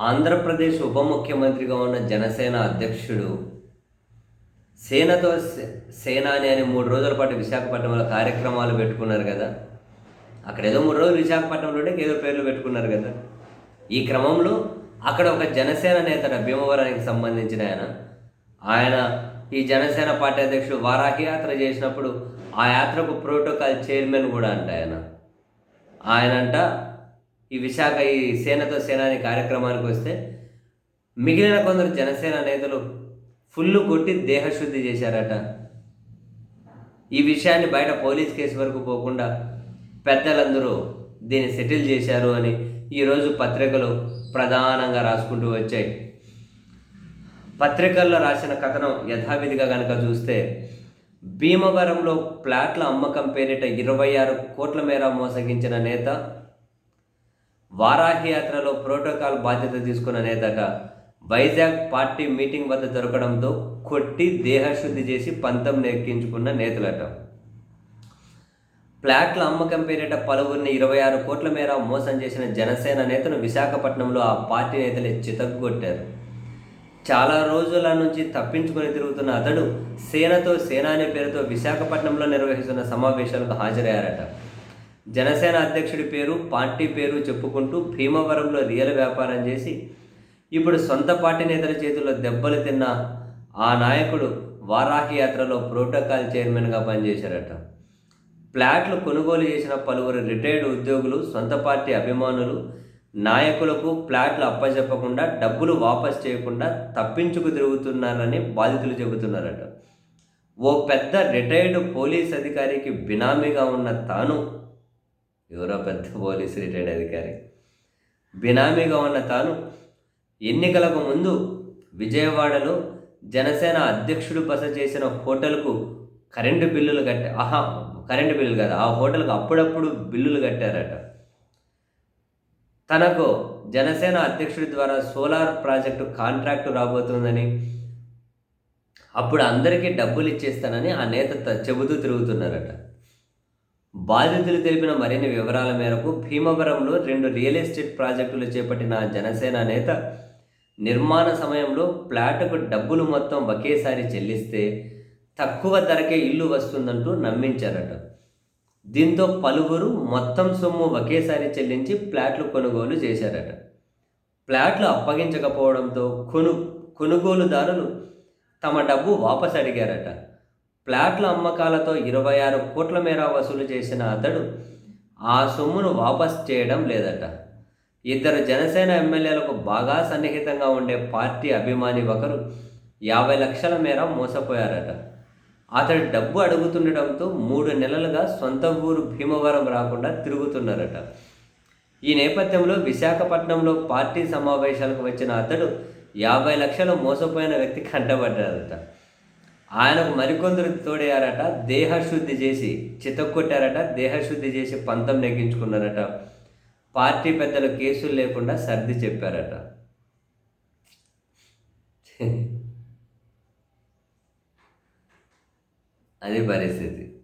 ఆంధ్రప్రదేశ్ ఉప ముఖ్యమంత్రిగా ఉన్న జనసేన అధ్యక్షుడు సేనతో సేనాని అని మూడు రోజుల పాటు విశాఖపట్నంలో కార్యక్రమాలు పెట్టుకున్నారు కదా. అక్కడ ఏదో మూడు రోజులు విశాఖపట్నంలో ఏదో పేర్లు పెట్టుకున్నారు కదా. ఈ క్రమంలో అక్కడ ఒక జనసేన నేత భీమవరానికి సంబంధించిన ఆయన ఆయన ఈ జనసేన పార్టీ అధ్యక్షుడు వారాహి యాత్ర చేసినప్పుడు ఆ యాత్రకు ప్రోటోకాల్ చైర్మన్ కూడా అంట ఆయన. ఆయనంట ఈ విశాఖ ఈ సేనతో సేనాని కార్యక్రమానికి వస్తే మిగిలిన కొందరు జనసేన నేతలు ఫుల్ కొట్టి దేహశుద్ధి చేశారట. ఈ విషయాన్ని బయట పోలీస్ కేసు వరకు పోకుండా పెద్దలందరూ దీన్ని సెటిల్ చేశారు అని ఈరోజు పత్రికలు ప్రధానంగా రాసుకుంటూ వచ్చాయి. పత్రికల్లో రాసిన కథనం యథావిధిగా కనుక చూస్తే భీమవరంలో ప్లాట్ల అమ్మకం పేరిట ఇరవై ఆరు కోట్ల మేర మోసగించిన నేత వారాహి యాత్రలో ప్రోటోకాల్ బాధ్యత తీసుకున్న నేతగా వైజాగ్ పార్టీ మీటింగ్ వద్ద దొరకడంతో కొట్టి దేహశుద్ధి చేసి పంతం నెక్కించుకున్న నేతలట. ప్లాట్ల అమ్మకం పేరిట పలువురిని ఇరవై ఆరు కోట్ల మేర మోసం చేసిన జనసేన నేతను విశాఖపట్నంలో ఆ పార్టీ నేతలే చితగ్గొట్టారు. చాలా రోజుల నుంచి తప్పించుకొని తిరుగుతున్న అతడు సేనతో సేనాని పేరుతో విశాఖపట్నంలో నిర్వహిస్తున్న సమావేశాలకు హాజరయ్యారట. జనసేన అధ్యక్షుడి పేరు పార్టీ పేరు చెప్పుకుంటూ భీమవరంలో రియల్ వ్యాపారం చేసి ఇప్పుడు సొంత పార్టీ నేతల చేతుల్లో దెబ్బలు తిన్న ఆ నాయకుడు వారాహి యాత్రలో ప్రోటోకాల్ చైర్మన్గా పనిచేశారట. ప్లాట్లు కొనుగోలు చేసిన పలువురు రిటైర్డ్ ఉద్యోగులు సొంత పార్టీ అభిమానులు నాయకులకు ప్లాట్లు అప్పచెప్పకుండా డబ్బులు వాపస్ చేయకుండా తప్పించుకు తిరుగుతున్నారని బాధితులు చెబుతున్నారట. ఓ పెద్ద రిటైర్డ్ పోలీస్ అధికారికి బినామీగా ఉన్న తాను ఎవరో పెద్ద పోలీస్ రిటైర్డ్ అధికారి. బినామీగా ఉన్న తాను ఎన్నికలకు ముందు విజయవాడలో జనసేన అధ్యక్షుడు బస చేసిన హోటల్కు కరెంటు బిల్లులు కట్ట ఆహా కరెంటు బిల్లులు కాదు ఆ హోటల్కు అప్పుడప్పుడు బిల్లులు కట్టారట. తనకు జనసేన అధ్యక్షుడి ద్వారా సోలార్ ప్రాజెక్టు కాంట్రాక్టు రాబోతుందని అప్పుడు అందరికీ డబ్బులు ఇచ్చేస్తానని ఆ నేత చెబుతూ తిరుగుతున్నారట. బాధితులు తెలిపిన మరిన్ని వివరాల మేరకు భీమవరంలో రెండు రియల్ ఎస్టేట్ ప్రాజెక్టులు చేపట్టిన జనసేన నేత నిర్మాణ సమయంలో ప్లాట్కు డబ్బులు మొత్తం ఒకేసారి చెల్లిస్తే తక్కువ ధరకే ఇల్లు వస్తుందంటూ నమ్మించారట. దీంతో పలువురు మొత్తం సొమ్ము ఒకేసారి చెల్లించి ప్లాట్లు కొనుగోలు చేశారట. ప్లాట్లు అప్పగించకపోవడంతో కొను కొనుగోలుదారులు తమ డబ్బు వాపస్ అడిగారట ప్లాట్ల అమ్మకాలతో ఇరవై ఆరు కోట్ల మేర వసూలు చేసిన అతడు ఆ సొమ్మును వాపస్ చేయడం లేదట. ఇద్దరు జనసేన ఎమ్మెల్యేలకు బాగా సన్నిహితంగా ఉండే పార్టీ అభిమాని ఒకరు యాభై లక్షల మేర మోసపోయారట. అతడు డబ్బు అడుగుతుండటంతో మూడు నెలలుగా సొంత ఊరు భీమవరం రాకుండా తిరుగుతున్నారట. ఈ నేపథ్యంలో విశాఖపట్నంలో పార్టీ సమావేశాలకు వచ్చిన అతడు యాభై లక్షలు మోసపోయిన వ్యక్తి కంటపడ్డారట ఆయనకు మరికొందరు తోడయ్యారట దేహశుద్ధి చేసి చితక్కొట్టారట దేహశుద్ధి చేసి పంతం నెగ్గించుకున్నారట. పార్టీ పెద్దలు కేసులు లేకుండా సర్ది చెప్పారట. అది పరిస్థితి.